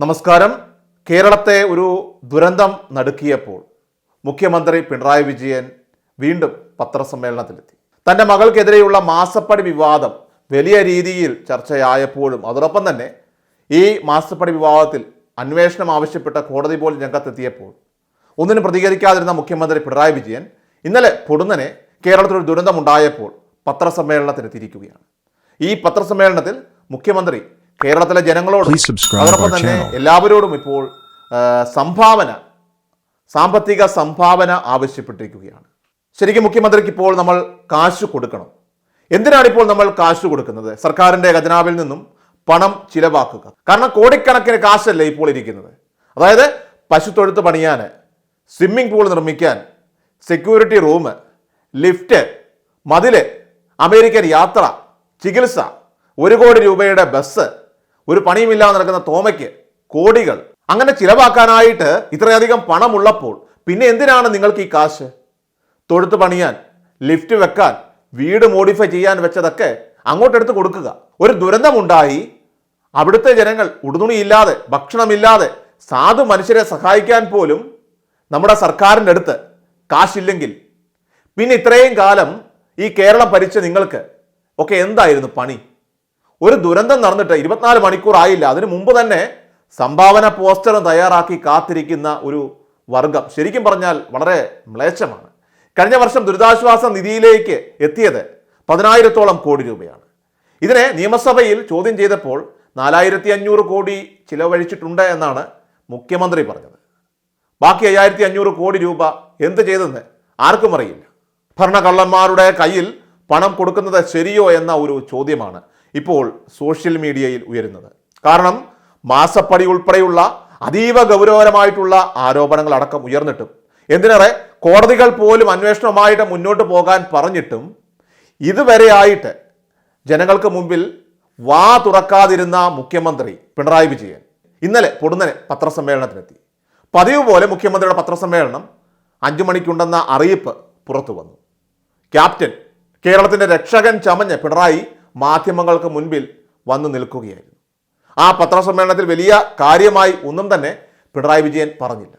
നമസ്കാരം. കേരളത്തെ ഒരു ദുരന്തം നടുക്കിയപ്പോൾ മുഖ്യമന്ത്രി പിണറായി വിജയൻ വീണ്ടും പത്രസമ്മേളനത്തിലെത്തി. തന്റെ മകൾക്കെതിരെയുള്ള മാസപ്പടി വിവാദം വലിയ രീതിയിൽ ചർച്ചയായപ്പോഴും അതോടൊപ്പം തന്നെ ഈ മാസപ്പടി വിവാദത്തിൽ അന്വേഷണം ആവശ്യപ്പെട്ട കോടതി പോലും രംഗത്തെത്തിയപ്പോൾ ഒന്നിനും പ്രതികരിക്കാതിരുന്ന മുഖ്യമന്ത്രി പിണറായി വിജയൻ ഇന്നലെ പൊടുന്നനെ കേരളത്തിൽ ഒരു ദുരന്തമുണ്ടായപ്പോൾ പത്രസമ്മേളനത്തിനെത്തിയിരിക്കുകയാണ് ഈ പത്രസമ്മേളനത്തിൽ മുഖ്യമന്ത്രി കേരളത്തിലെ ജനങ്ങളോട് അതോടൊപ്പം തന്നെ എല്ലാവരോടും ഇപ്പോൾ സംഭാവന സാമ്പത്തിക സംഭാവന ആവശ്യപ്പെട്ടിരിക്കുകയാണ്. ശരിക്കും മുഖ്യമന്ത്രിക്ക് ഇപ്പോൾ നമ്മൾ കാശ് കൊടുക്കണം. എന്തിനാണ് ഇപ്പോൾ നമ്മൾ കാശ് കൊടുക്കുന്നത്? സർക്കാരിന്റെ ഖജനാവിൽ നിന്നും പണം ചിലവാക്കുക. കാരണം കോടിക്കണക്കിന് കാശല്ലേ ഇപ്പോൾ ഇരിക്കുന്നത്. അതായത് പശുത്തൊഴുത്ത് പണിയാൻ സ്വിമ്മിംഗ് പൂൾ നിർമ്മിക്കാൻ സെക്യൂരിറ്റി റൂം ലിഫ്റ്റ് മതിൽ അമേരിക്കൻ യാത്ര ചികിത്സ ഒരു കോടി രൂപയുടെ ബസ് ഒരു പണിയുമില്ലാതെ നടക്കുന്ന തോമയ്ക്ക് കോടികൾ. അങ്ങനെ ചിലവാക്കാനായിട്ട് ഇത്രയധികം പണമുള്ളപ്പോൾ പിന്നെ എന്തിനാണ് നിങ്ങൾക്ക് ഈ കാശ്? തൊഴുത്ത് പണിയാൻ ലിഫ്റ്റ് വെക്കാൻ വീട് മോഡിഫൈ ചെയ്യാൻ വെച്ചതൊക്കെ അങ്ങോട്ടെടുത്ത് കൊടുക്കുക. ഒരു ദുരന്തമുണ്ടായി അവിടുത്തെ ജനങ്ങൾ ഉടുതുണിയില്ലാതെ ഭക്ഷണമില്ലാതെ സാധു മനുഷ്യരെ സഹായിക്കാൻ പോലും നമ്മുടെ സർക്കാരിന്റെ അടുത്ത് കാശില്ലെങ്കിൽ പിന്നെ ഇത്രയും കാലം ഈ കേരളം ഭരിച്ച നിങ്ങൾക്ക് ഒക്കെ എന്തായിരുന്നു പണി? ഒരു ദുരന്തം നടന്നിട്ട് ഇരുപത്തിനാല് മണിക്കൂർ ആയില്ല. അതിനു മുമ്പ് തന്നെ സംഭാവന പോസ്റ്ററും തയ്യാറാക്കി കാത്തിരിക്കുന്ന ഒരു വർഗം ശരിക്കും പറഞ്ഞാൽ വളരെ മ്ലേച്ഛമാണ്. കഴിഞ്ഞ വർഷം ദുരിതാശ്വാസ നിധിയിലേക്ക് എത്തിയത് പതിനായിരത്തോളം കോടി രൂപയാണ്. ഇതിനെ നിയമസഭയിൽ ചോദ്യം ചെയ്തപ്പോൾ നാലായിരത്തി അഞ്ഞൂറ് കോടി ചിലവഴിച്ചിട്ടുണ്ട് എന്നാണ് മുഖ്യമന്ത്രി പറഞ്ഞത്. ബാക്കി അയ്യായിരത്തി അഞ്ഞൂറ് കോടി രൂപ എന്ത് ചെയ്തെന്ന് ആർക്കും അറിയില്ല. ഭരണകള്ളന്മാരുടെ കയ്യിൽ പണം കൊടുക്കുന്നത് ശരിയോ എന്ന ഒരു ചോദ്യമാണ് ഇപ്പോൾ സോഷ്യൽ മീഡിയയിൽ ഉയരുന്നത്. കാരണം മാസപ്പടി ഉൾപ്പെടെയുള്ള അതീവ ഗൗരവകരമായിട്ടുള്ള ആരോപണങ്ങൾ അടക്കം ഉയർന്നിട്ടും എന്തിനേറെ കോടതികൾ പോലും അന്വേഷണവുമായിട്ട് മുന്നോട്ട് പോകാൻ പറഞ്ഞിട്ടും ഇതുവരെയായിട്ട് ജനങ്ങൾക്ക് മുമ്പിൽ വാ തുറക്കാതിരുന്ന മുഖ്യമന്ത്രി പിണറായി വിജയൻ ഇന്നലെ പൊടുന്നനെ പത്രസമ്മേളനത്തിനെത്തി. പതിവ് പോലെ മുഖ്യമന്ത്രിയുടെ പത്രസമ്മേളനം അഞ്ചു മണിക്കുണ്ടെന്ന അറിയിപ്പ് പുറത്തു വന്നു ക്യാപ്റ്റൻ കേരളത്തിന്റെ രക്ഷകൻ ചമഞ്ഞ് പിണറായി മാധ്യമങ്ങൾക്ക് മുൻപിൽ വന്നു നിൽക്കുകയായിരുന്നു. ആ പത്രസമ്മേളനത്തിൽ വലിയ കാര്യമായി ഒന്നും തന്നെ പിണറായി വിജയൻ പറഞ്ഞില്ല.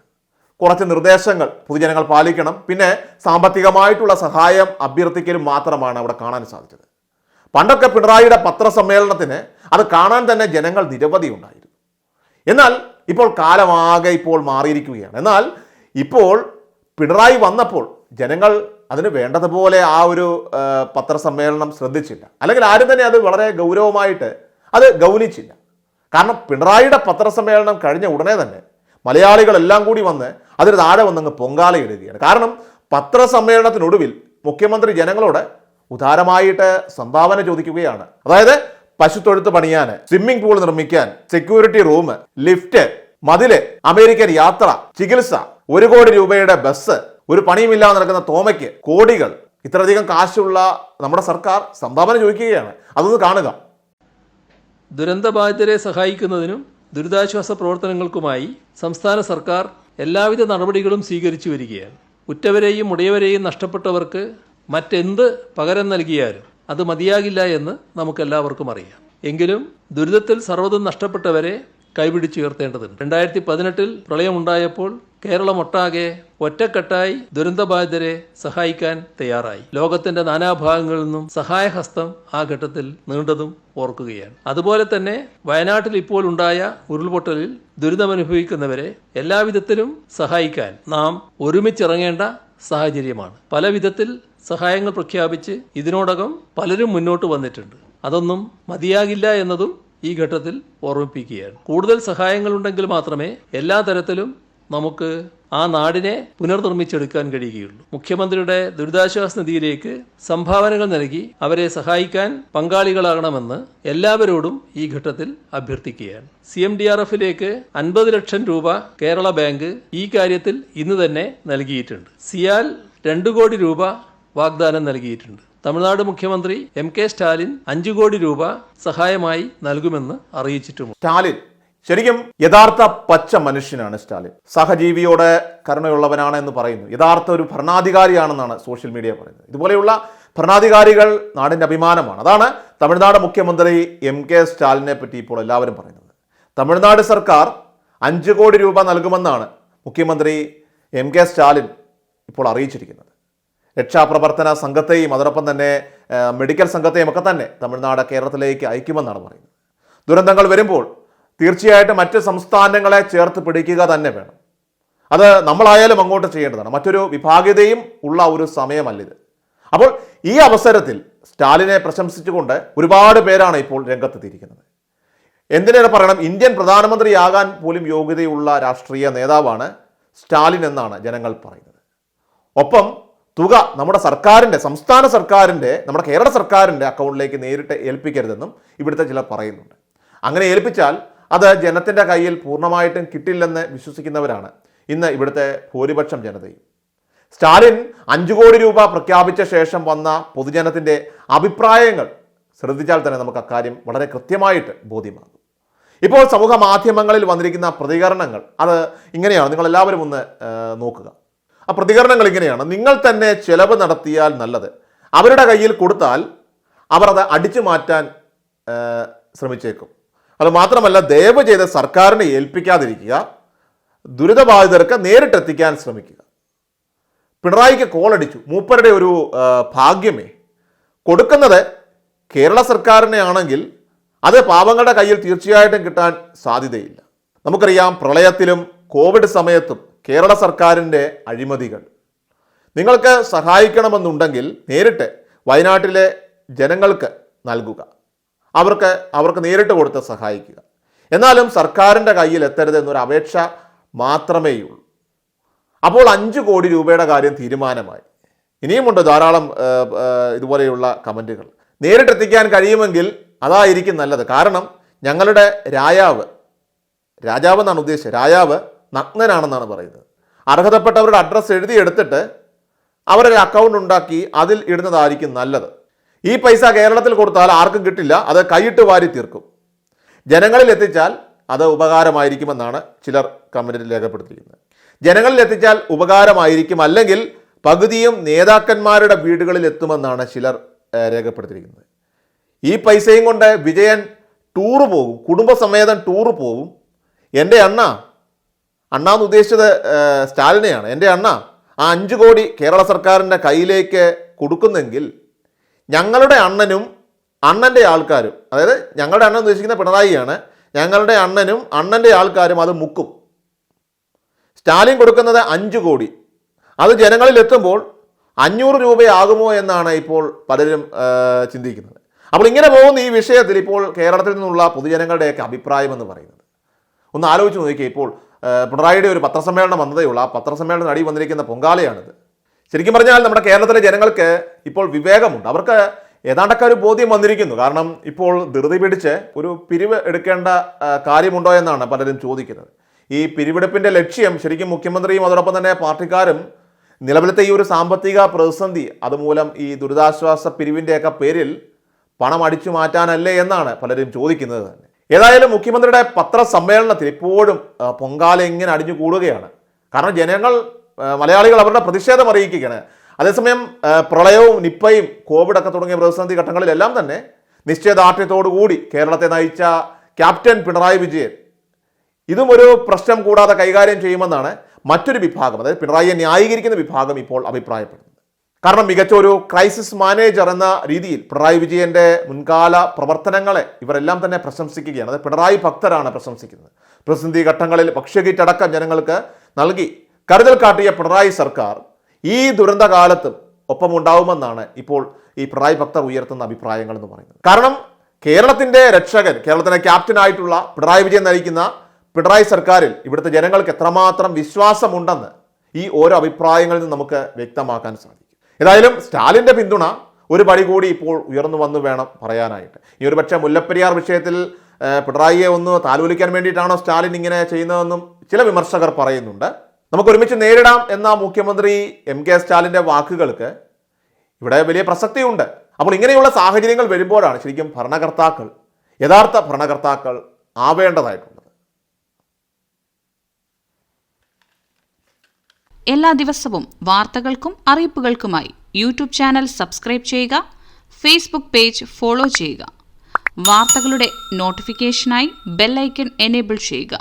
കുറച്ച് നിർദ്ദേശങ്ങൾ പൊതുജനങ്ങൾ പാലിക്കണം. പിന്നെ സാമ്പത്തികമായിട്ടുള്ള സഹായം അഭ്യർത്ഥിക്കലും മാത്രമാണ് അവിടെ കാണാൻ സാധിച്ചത്. പണ്ടൊക്കെ പിണറായിയുടെ പത്രസമ്മേളനത്തിന് അത് കാണാൻ തന്നെ ജനങ്ങൾ നിരവധി ഉണ്ടായിരുന്നു. എന്നാൽ ഇപ്പോൾ കാലമാകെ ഇപ്പോൾ മാറിയിരിക്കുകയാണ്. എന്നാൽ ഇപ്പോൾ പിണറായി വന്നപ്പോൾ ജനങ്ങൾ അതിന് വേണ്ടതുപോലെ ആ ഒരു പത്രസമ്മേളനം ശ്രദ്ധിച്ചില്ല. അല്ലെങ്കിൽ ആരും തന്നെ അത് വളരെ ഗൗരവമായിട്ട് അത് ഗൗനിച്ചില്ല. കാരണം പിണറായിയുടെ പത്രസമ്മേളനം കഴിഞ്ഞ ഉടനെ തന്നെ മലയാളികളെല്ലാം കൂടി വന്ന് അതിന് താഴെ വന്നങ്ങ് പൊങ്കാലയിടുകയാണ് കാരണം പത്രസമ്മേളനത്തിനൊടുവിൽ മുഖ്യമന്ത്രി ജനങ്ങളോട് ഉദാരമായിട്ട് സംഭാവന ചോദിക്കുകയാണ്. അതായത് പശുത്തൊഴുത്ത് പണിയാൻ സ്വിമ്മിംഗ് പൂൾ നിർമ്മിക്കാൻ സെക്യൂരിറ്റി റൂം ലിഫ്റ്റ് മതിൽ അമേരിക്കൻ യാത്ര ചികിത്സ ഒരു കോടി രൂപയുടെ ബസ് ഒരു പണിയുമില്ലാതെ നടക്കുന്ന തോമയ്ക്ക് കോടികൾ ഇത്രയധികം കാശുള്ള നമ്മുടെ സർക്കാർ സംഭാവന ചോദിക്കുകയാണ്. അതൊന്ന് കാണുക. ദുരന്തബാധിതരെ സഹായിക്കുന്നതിനും ദുരിതാശ്വാസ പ്രവർത്തനങ്ങൾക്കുമായി സംസ്ഥാന സർക്കാർ എല്ലാവിധ നടപടികളും സ്വീകരിച്ചു വരികയാണ്. ഉറ്റവരെയും ഉടയവരെയും നഷ്ടപ്പെട്ടവർക്ക് മറ്റെന്ത് പകരം നൽകിയാലും അത് മതിയാകില്ല എന്ന് നമുക്കെല്ലാവർക്കും അറിയാം. എങ്കിലും ദുരിതത്തിൽ സർവതും നഷ്ടപ്പെട്ടവരെ കൈപിടിച്ചുയർത്തേണ്ടതുണ്ട്. രണ്ടായിരത്തി പതിനെട്ടിൽ പ്രളയമുണ്ടായപ്പോൾ കേരളമൊട്ടാകെ ഒറ്റക്കെട്ടായി ദുരന്തബാധിതരെ സഹായിക്കാൻ തയ്യാറായി. ലോകത്തിന്റെ നാനാഭാഗങ്ങളിൽ നിന്നും സഹായഹസ്തം ആ ഘട്ടത്തിൽ നീണ്ടതും ഓർക്കുകയാണ്. അതുപോലെ തന്നെ വയനാട്ടിൽ ഇപ്പോൾ ഉണ്ടായ ഉരുൾപൊട്ടലിൽ ദുരിതമനുഭവിക്കുന്നവരെ എല്ലാവിധത്തിലും സഹായിക്കാൻ നാം ഒരുമിച്ചിറങ്ങേണ്ട സാഹചര്യമാണ്. പല വിധത്തിൽ സഹായങ്ങൾ പ്രഖ്യാപിച്ച് ഇതിനോടകം പലരും മുന്നോട്ട് വന്നിട്ടുണ്ട്. അതൊന്നും മതിയാകില്ല എന്നതും ഈ ഘട്ടത്തിൽ ഓർമ്മിപ്പിക്കുകയാണ്. കൂടുതൽ സഹായങ്ങളുണ്ടെങ്കിൽ മാത്രമേ എല്ലാ തരത്തിലും നമുക്ക് ആ നാടിനെ പുനർനിർമ്മിച്ചെടുക്കാൻ കഴിയുകയുള്ളൂ. മുഖ്യമന്ത്രിയുടെ ദുരിതാശ്വാസ നിധിയിലേക്ക് സംഭാവനകൾ നൽകി അവരെ സഹായിക്കാൻ പങ്കാളികളാകണമെന്ന് എല്ലാവരോടും ഈ ഘട്ടത്തിൽ അഭ്യർത്ഥിക്കുകയാണ്. സി എം ഡി ആർ എഫിലേക്ക് അൻപത് ലക്ഷം രൂപ കേരള ബാങ്ക് ഈ കാര്യത്തിൽ ഇന്ന് തന്നെ നൽകിയിട്ടുണ്ട്. സിയാൽ രണ്ടു കോടി രൂപ വാഗ്ദാനം നൽകിയിട്ടുണ്ട്. തമിഴ്നാട് മുഖ്യമന്ത്രി എം കെ സ്റ്റാലിൻ അഞ്ചു കോടി രൂപ സഹായമായി നൽകുമെന്ന് അറിയിച്ചിട്ടുമുണ്ട്. സ്റ്റാലിൻ ശരിക്കും യഥാർത്ഥ പച്ച മനുഷ്യനാണ് സ്റ്റാലിൻ. സഹജീവിയോട് കരുണയുള്ളവനാണ് എന്ന് പറയുന്നു. യഥാർത്ഥ ഒരു ഭരണാധികാരിയാണെന്നാണ് സോഷ്യൽ മീഡിയ പറയുന്നത്. ഇതുപോലെയുള്ള ഭരണാധികാരികൾ നാടിന്റെ അഭിമാനമാണ്. അതാണ് തമിഴ്നാട് മുഖ്യമന്ത്രി എം കെ സ്റ്റാലിനെ പറ്റി ഇപ്പോൾ എല്ലാവരും പറയുന്നത്. തമിഴ്നാട് സർക്കാർ അഞ്ച് കോടി രൂപ നൽകുമെന്നാണ് മുഖ്യമന്ത്രി എം കെ സ്റ്റാലിൻ ഇപ്പോൾ അറിയിച്ചിരിക്കുന്നത്. രക്ഷാപ്രവർത്തന സംഘത്തെയും അതോടൊപ്പം തന്നെ മെഡിക്കൽ സംഘത്തെയും ഒക്കെ തന്നെ തമിഴ്നാട് കേരളത്തിലേക്ക് അയക്കുമെന്നാണ് പറയുന്നത്. ദുരന്തങ്ങൾ വരുമ്പോൾ തീർച്ചയായിട്ടും മറ്റ് സംസ്ഥാനങ്ങളെ ചേർത്ത് പിടിക്കുക തന്നെ വേണം. അത് നമ്മളായാലും അങ്ങോട്ട് ചെയ്യേണ്ടതാണ്. മറ്റൊരു വിഭാഗ്യതയും ഉള്ള ഒരു സമയമല്ലിത്. അപ്പോൾ ഈ അവസരത്തിൽ സ്റ്റാലിനെ പ്രശംസിച്ചുകൊണ്ട് ഒരുപാട് പേരാണ് ഇപ്പോൾ രംഗത്തെത്തിയിരിക്കുന്നത്. എന്തിനേറെ പറയണം? ഇന്ത്യൻ പ്രധാനമന്ത്രിയാകാൻ പോലും യോഗ്യതയുള്ള രാഷ്ട്രീയ നേതാവാണ് സ്റ്റാലിൻ എന്നാണ് ജനങ്ങൾ പറയുന്നത്. ഒപ്പം തുക നമ്മുടെ സർക്കാരിന്റെ സംസ്ഥാന സർക്കാരിന്റെ നമ്മുടെ കേരള സർക്കാരിന്റെ അക്കൗണ്ടിലേക്ക് നേരിട്ട് ഏൽപ്പിക്കരുതെന്നും ഇവിടുത്തെ ചിലർ പറയുന്നുണ്ട്. അങ്ങനെ ഏൽപ്പിച്ചാൽ അത് ജനത്തിന്റെ കയ്യിൽ പൂർണമായിട്ടും കിട്ടില്ലെന്ന് വിശ്വസിക്കുന്നവരാണ്. ഇന്ന് ഇവിടുത്തെ ഭൂരിപക്ഷം ജനതയും. സ്റ്റാലിൻ അഞ്ചു കോടി രൂപ പ്രഖ്യാപിച്ച ശേഷം വന്ന പൊതുജനത്തിന്റെ അഭിപ്രായങ്ങൾ ശ്രദ്ധിച്ചാൽ തന്നെ നമുക്ക് അക്കാര്യം വളരെ കൃത്യമായിട്ട് ബോധ്യമാകും. ഇപ്പോൾ സമൂഹ മാധ്യമങ്ങളിൽ വന്നിരിക്കുന്ന പ്രതികരണങ്ങൾ അത് ഇങ്ങനെയാണ്. നിങ്ങൾ എല്ലാവരും ഒന്ന് നോക്കുക. ആ പ്രതികരണങ്ങൾ ഇങ്ങനെയാണ്. നിങ്ങൾ തന്നെ ചെലവ് നടത്തിയാൽ നല്ലത്. അവരുടെ കയ്യിൽ കൊടുത്താൽ അവർ അത് അടിച്ചു മാറ്റാൻ ശ്രമിച്ചേക്കും. അത് മാത്രമല്ല ദയവ് ചെയ്ത് സർക്കാരിനെ ഏൽപ്പിക്കാതിരിക്കുക ദുരിതബാധിതർക്ക് നേരിട്ടെത്തിക്കാൻ ശ്രമിക്കുക. പിണറായിക്ക് കോളടിച്ചു. മൂപ്പരുടെ ഒരു ഭാഗ്യമേ. കൊടുക്കുന്നത് കേരള സർക്കാരിനെ ആണെങ്കിൽ അത് പാവങ്ങളുടെ കയ്യിൽ തീർച്ചയായിട്ടും കിട്ടാൻ സാധ്യതയില്ല. നമുക്കറിയാം പ്രളയത്തിലും കോവിഡ് സമയത്തും കേരള സർക്കാരിന്റെ അഴിമതികൾ. നിങ്ങൾക്ക് സഹായിക്കണമെന്നുണ്ടെങ്കിൽ നേരിട്ട് വയനാട്ടിലെ ജനങ്ങൾക്ക് നൽകുക. അവർക്ക് അവർക്ക് നേരിട്ട് കൊടുത്ത് സഹായിക്കുക. എന്നാലും സർക്കാരിന്റെ കയ്യിൽ എത്തരുത് എന്നൊരു അപേക്ഷ മാത്രമേയുള്ളൂ അപ്പോൾ അഞ്ച് കോടി രൂപയുടെ കാര്യം തീരുമാനമായി. ഇനിയുമുണ്ട് ധാരാളം ഇതുപോലെയുള്ള കമന്റുകൾ. നേരിട്ടെത്തിക്കാൻ കഴിയുമെങ്കിൽ അതായിരിക്കും നല്ലത്. കാരണം ഞങ്ങളുടെ രായാവ് രാജാവ് എന്നാണ് ഉദ്ദേശിച്ചത് രാജാവ് നഗ്നനാണെന്നാണ് പറയുന്നത്. അർഹതപ്പെട്ടവരുടെ അഡ്രസ്സ് എഴുതിയെടുത്തിട്ട് അവരൊരു അക്കൗണ്ട് ഉണ്ടാക്കി അതിൽ ഇടുന്നതായിരിക്കും നല്ലത്. ഈ പൈസ കേരളത്തിൽ കൊടുത്താൽ ആർക്കും കിട്ടില്ല അത് കൈയിട്ട് വാരി തീർക്കും. ജനങ്ങളിൽ എത്തിച്ചാൽ അത് ഉപകാരമായിരിക്കുമെന്നാണ് ചിലർ കമന്റിൽ രേഖപ്പെടുത്തിയിരിക്കുന്നത്. ജനങ്ങളിൽ എത്തിച്ചാൽ ഉപകാരമായിരിക്കും അല്ലെങ്കിൽ പകുതിയും നേതാക്കന്മാരുടെ വീടുകളിൽ എത്തുമെന്നാണ് ചിലർ രേഖപ്പെടുത്തിയിരിക്കുന്നത്. ഈ പൈസയും കൊണ്ട് വിജയൻ ടൂറ് പോകും കുടുംബസമേതം ടൂറ് പോകും. എന്റെ അണ്ണ അണ്ണ എന്ന് ഉദ്ദേശിച്ചത് സ്റ്റാലിനെയാണ്. എന്റെ അണ്ണ ആ അഞ്ച് കോടി കേരള സർക്കാരിന്റെ കയ്യിലേക്ക് കൊടുക്കുന്നെങ്കിൽ ഞങ്ങളുടെ അണ്ണനും അണ്ണന്റെ ആൾക്കാരും അതായത് ഞങ്ങളുടെ അണ്ണൻ ഉദ്ദേശിക്കുന്ന പിണറായിയാണ് ഞങ്ങളുടെ അണ്ണനും അണ്ണന്റെ ആൾക്കാരും അത് മുക്കും. സ്റ്റാലിൻ കൊടുക്കുന്നത് അഞ്ച് കോടി. അത് ജനങ്ങളിൽ എത്തുമ്പോൾ അഞ്ഞൂറ് രൂപയാകുമോ എന്നാണ് ഇപ്പോൾ പലരും ചിന്തിക്കുന്നത്. അപ്പോൾ ഇങ്ങനെ പോകുന്ന ഈ വിഷയത്തിൽ ഇപ്പോൾ കേരളത്തിൽ നിന്നുള്ള പൊതുജനങ്ങളുടെയൊക്കെ അഭിപ്രായം എന്ന് പറയുന്നത്. ഒന്ന് ആലോചിച്ച് നോക്കിയേ ഇപ്പോൾ പിണറായിയുടെ ഒരു പത്രസമ്മേളനം വന്നതേ ഉള്ളൂ ആ പത്രസമ്മേളനം അടി വന്നിരിക്കുന്ന പൊങ്കാലയാണിത്. ശരിക്കും പറഞ്ഞാൽ നമ്മുടെ കേരളത്തിലെ ജനങ്ങൾക്ക് ഇപ്പോൾ വിവേകമുണ്ട്. അവർക്ക് ഏതാണ്ടൊക്കെ ഒരു ബോധ്യം വന്നിരിക്കുന്നു. കാരണം ഇപ്പോൾ ധൃതി പിടിച്ച് ഒരു പിരിവ് എടുക്കേണ്ട കാര്യമുണ്ടോ എന്നാണ് പലരും ചോദിക്കുന്നത്. ഈ പിരിവെടുപ്പിന്റെ ലക്ഷ്യം ശരിക്കും മുഖ്യമന്ത്രിയും അതോടൊപ്പം തന്നെ പാർട്ടിക്കാരും നിലവിലത്തെ ഈ ഒരു സാമ്പത്തിക പ്രതിസന്ധി അതുമൂലം ഈ ദുരിതാശ്വാസ പിരിവിന്റെയൊക്കെ പേരിൽ പണം അടിച്ചു മാറ്റാനല്ലേ എന്നാണ് പലരും ചോദിക്കുന്നത് തന്നെ. ഏതായാലും മുഖ്യമന്ത്രിയുടെ പത്രസമ്മേളനത്തിൽ ഇപ്പോഴും പൊങ്കാല ഇങ്ങനെ അടിഞ്ഞു കൂടുകയാണ് കാരണം ജനങ്ങൾ മലയാളികൾ അവരുടെ പ്രതിഷേധം അറിയിക്കുകയാണ്. അതേസമയം പ്രളയവും നിപ്പയും കോവിഡൊക്കെ തുടങ്ങിയ പ്രതിസന്ധി ഘട്ടങ്ങളിലെല്ലാം തന്നെ നിശ്ചയദാർഢ്യത്തോടുകൂടി കേരളത്തെ നയിച്ച ക്യാപ്റ്റൻ പിണറായി വിജയൻ ഇതും ഒരു പ്രശ്നം കൂടാതെ കൈകാര്യം ചെയ്യുമെന്നാണ് മറ്റൊരു വിഭാഗം അതായത് പിണറായിയെ ന്യായീകരിക്കുന്ന വിഭാഗം ഇപ്പോൾ അഭിപ്രായപ്പെടുന്നത്. കാരണം മികച്ച ഒരു ക്രൈസിസ് മാനേജർ എന്ന രീതിയിൽ പിണറായി വിജയന്റെ മുൻകാല പ്രവർത്തനങ്ങളെ ഇവരെല്ലാം തന്നെ പ്രശംസിക്കുകയാണ്. അതായത് പിണറായി ഭക്തരാണ് പ്രശംസിക്കുന്നത്. പ്രതിസന്ധി ഘട്ടങ്ങളിൽ ഭക്ഷ്യകിറ്റടക്കം ജനങ്ങൾക്ക് നൽകി കരുതൽ കാട്ടിയ പിണറായി സർക്കാർ ഈ ദുരന്തകാലത്തും ഒപ്പമുണ്ടാവുമെന്നാണ് ഇപ്പോൾ ഈ പിണറായി ഭക്തർ ഉയർത്തുന്ന അഭിപ്രായങ്ങൾ എന്ന് പറയുന്നത്. കാരണം കേരളത്തിന്റെ രക്ഷകൻ കേരളത്തിന്റെ ക്യാപ്റ്റനായിട്ടുള്ള പിണറായി വിജയൻ നയിക്കുന്ന പിണറായി സർക്കാരിൽ ഇവിടുത്തെ ജനങ്ങൾക്ക് എത്രമാത്രം വിശ്വാസമുണ്ടെന്ന് ഈ ഓരോ അഭിപ്രായങ്ങളിൽ നിന്ന് നമുക്ക് വ്യക്തമാക്കാൻ സാധിക്കും. ഏതായാലും സ്റ്റാലിന്റെ പിന്തുണ ഒരു പടി കൂടി ഇപ്പോൾ ഉയർന്നു വന്നു വേണം പറയാനായിട്ട്. ഈ ഒരു പക്ഷേ മുല്ലപ്പെരിയാർ വിഷയത്തിൽ പിണറായിയെ ഒന്ന് താലോലിക്കാൻ വേണ്ടിയിട്ടാണോ സ്റ്റാലിൻ ഇങ്ങനെ ചെയ്യുന്നതെന്നും ചില വിമർശകർ പറയുന്നുണ്ട്. നമുക്ക് ഒരുമിച്ച് നേരിടാം എന്ന മുഖ്യമന്ത്രി എം കെ സ്റ്റാലിന്റെ വാക്കുകൾക്ക് ഇവിടെ വലിയ പ്രസക്തിയുണ്ട്. അപ്പോൾ ഇങ്ങനെയുള്ള സാഹചര്യങ്ങൾ വരുമ്പോഴാണ് ശരിക്കും ഭരണകർത്താക്കൾ യഥാർത്ഥ ഭരണകർത്താക്കൾ ആവേണ്ടതായിട്ടുള്ളത്. എല്ലാ ദിവസവും വാർത്തകൾക്കും അറിയിപ്പുകൾക്കുമായി യൂട്യൂബ് ചാനൽ സബ്സ്ക്രൈബ് ചെയ്യുക ഫേസ്ബുക്ക് പേജ് ഫോളോ ചെയ്യുക. വാർത്തകളുടെ നോട്ടിഫിക്കേഷനായി ബെല്ലൈക്കൺ എനേബിൾ ചെയ്യുക.